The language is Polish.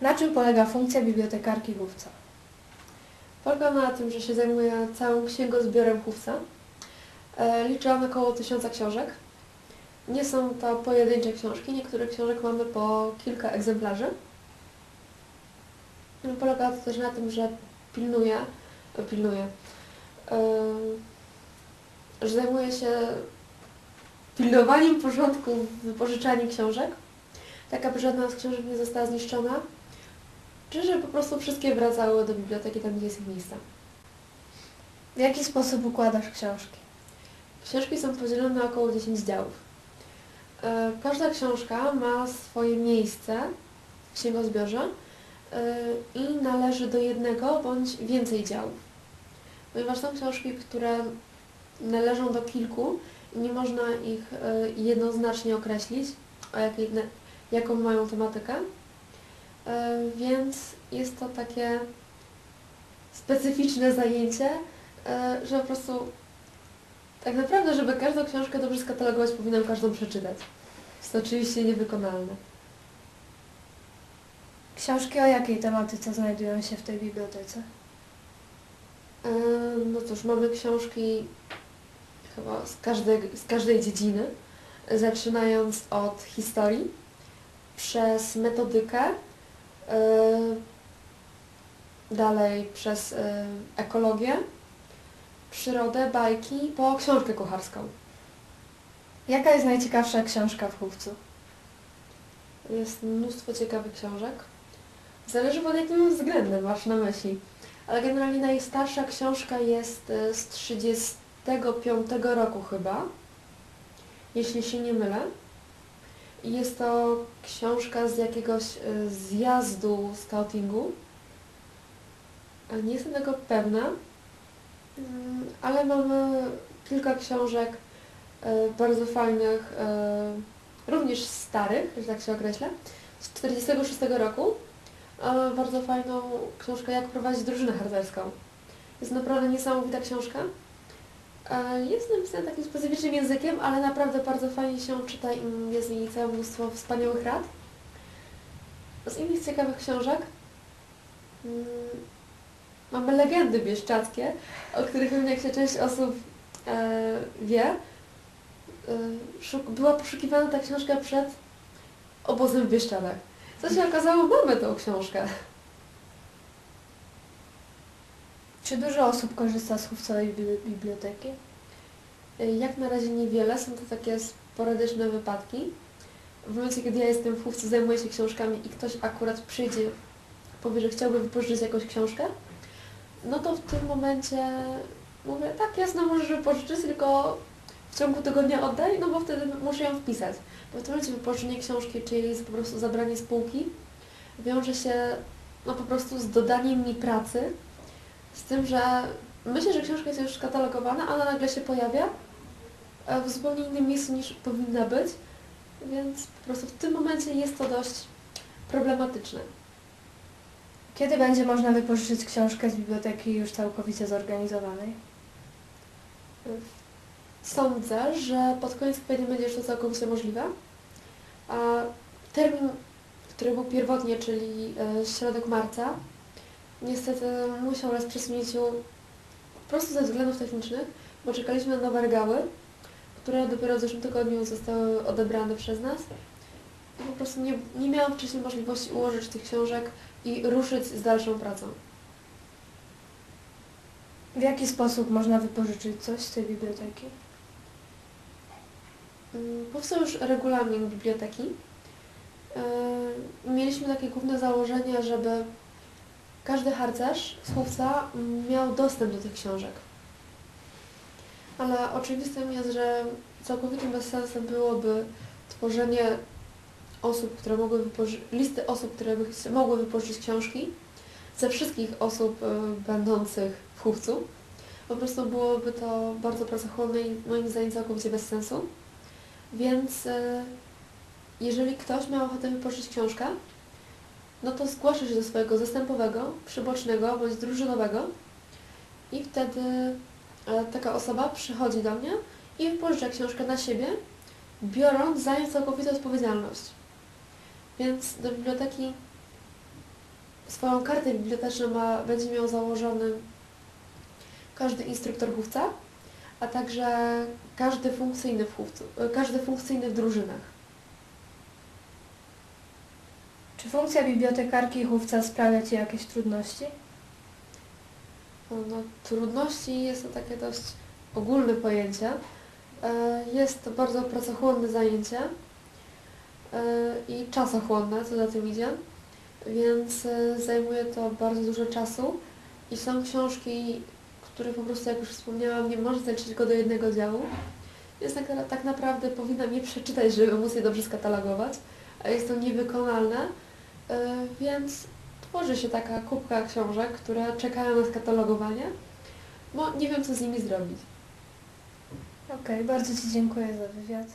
Na czym polega funkcja bibliotekarki Główca? Polega na tym, że się zajmuje całym księgozbiorem chówca. E, Liczy on około tysiąca książek. Nie są to pojedyncze książki, niektórych książek mamy po kilka egzemplarzy. No, Polega to też na tym, że pilnuje, e, pilnuje, e, że zajmuje się pilnowaniem porządku w wypożyczaniu książek, tak aby żadna z książek nie została zniszczona, czy że po prostu wszystkie wracały do biblioteki tam, gdzie jest ich miejsce. W jaki sposób układasz książki? Książki są podzielone na około 10 działów. E, Każda książka ma swoje miejsce w księgozbiorze e, i należy do jednego bądź więcej działów. Ponieważ są książki, które należą do kilku i nie można ich e, jednoznacznie określić, o jakiej, jaką mają tematykę, więc jest to takie specyficzne zajęcie, e, że po prostu tak naprawdę, żeby każdą książkę dobrze skatalogować, powinnam każdą przeczytać. Jest to oczywiście niewykonalne. Książki o jakiej tematyce znajdują się w tej bibliotece? E, No cóż, mamy książki chyba z każdej, z każdej dziedziny, zaczynając od historii, przez metodykę, e, dalej przez e, ekologię, przyrodę, bajki, po książkę kucharską. Jaka jest najciekawsza książka w chówcu? Jest mnóstwo ciekawych książek. Zależy pod jakim względem masz na myśli. Ale generalnie najstarsza książka jest e, z 35 roku chyba, jeśli się nie mylę. Jest to książka z jakiegoś e, zjazdu scoutingu. Nie jestem tego pewna, Mm, ale mamy kilka książek e, bardzo fajnych, e, również starych, że tak się określę, z 46 roku. Bardzo fajną książkę Jak prowadzić drużynę harcerską. Jest naprawdę niesamowita książka. E, Jest napisana takim specyficznym językiem, ale naprawdę bardzo fajnie się czyta i jest w niej całe mnóstwo wspaniałych rad. Z innych ciekawych książek mm, mamy legendy bieszczackie, o których pewnie jak się część osób e, wie. E, była poszukiwana ta książka przed obozem w Bieszczadach. Co się okazało, mamy tą książkę. Czy dużo osób korzysta z bibli- biblioteki? E, Jak na razie niewiele, są to takie sporadyczne wypadki. W momencie, kiedy ja jestem w chówce, zajmuję się książkami i ktoś akurat przyjdzie, powie, że chciałby wypożyczyć jakąś książkę, no to w tym momencie mówię, tak jasno możesz wypożyczyć, tylko w ciągu tygodnia oddaj, no bo wtedy muszę ją wpisać. Bo w tym momencie wypożyczenie książki, czyli po prostu zabranie spółki, wiąże się no po prostu z dodaniem mi pracy, z tym, że myślę, że książka jest już skatalogowana, ale nagle się pojawia e, w zupełnie innym miejscu niż powinna być, więc po prostu w tym momencie jest to dość problematyczne. Kiedy będzie można wypożyczyć książkę z biblioteki już całkowicie zorganizowanej? Sądzę, że pod koniec kwietnia będzie już to całkowicie możliwe. A termin, który był pierwotnie, czyli e, środek marca, niestety musiał raz przesunięciu po prostu ze względów technicznych, bo czekaliśmy na nowe regały, które dopiero w zeszłym tygodniu zostały odebrane przez nas. I po prostu nie, nie miałam wcześniej możliwości ułożyć tych książek i ruszyć z dalszą pracą. W jaki sposób można wypożyczyć coś z tej biblioteki? Mm, Powstał już regulamin biblioteki. Yy, Mieliśmy takie główne założenie, żeby każdy harcerz, słówca mm, miał dostęp do tych książek. Ale oczywistym jest, że całkowitym bezsensem byłoby tworzenie osób, które mogły listy osób, które mogły wypożyczyć książki ze wszystkich osób y, będących w chówcu. Po prostu byłoby to bardzo pracochłonne i moim zdaniem całkowicie bez sensu. Więc e, jeżeli ktoś ma ochotę wypożyczyć książkę, no to zgłasza się do swojego zastępowego, przybocznego bądź drużynowego i wtedy e, taka osoba przychodzi do mnie i wypożycza książkę na siebie, biorąc za nią całkowitą odpowiedzialność. Więc do biblioteki swoją kartę biblioteczną ma, będzie miał założony każdy instruktor chówca, a także każdy funkcyjny w chówcu, e, każdy funkcyjny w drużynach. Czy funkcja bibliotekarki i chówca sprawia Ci jakieś trudności? No, no, trudności jest to takie dość ogólne pojęcie. E, Jest to bardzo pracochłonne zajęcie e, i czasochłonne, co za tym idzie, więc e, zajmuje to bardzo dużo czasu i są książki, które po prostu, jak już wspomniałam, nie można zaliczyć go do jednego działu, więc tak, tak naprawdę powinnam je przeczytać, żeby móc je dobrze skatalogować, a jest to niewykonalne, więc tworzy się taka kubka książek, które czekają na skatalogowanie, bo nie wiem, co z nimi zrobić. Okej, bardzo Ci dziękuję za wywiad.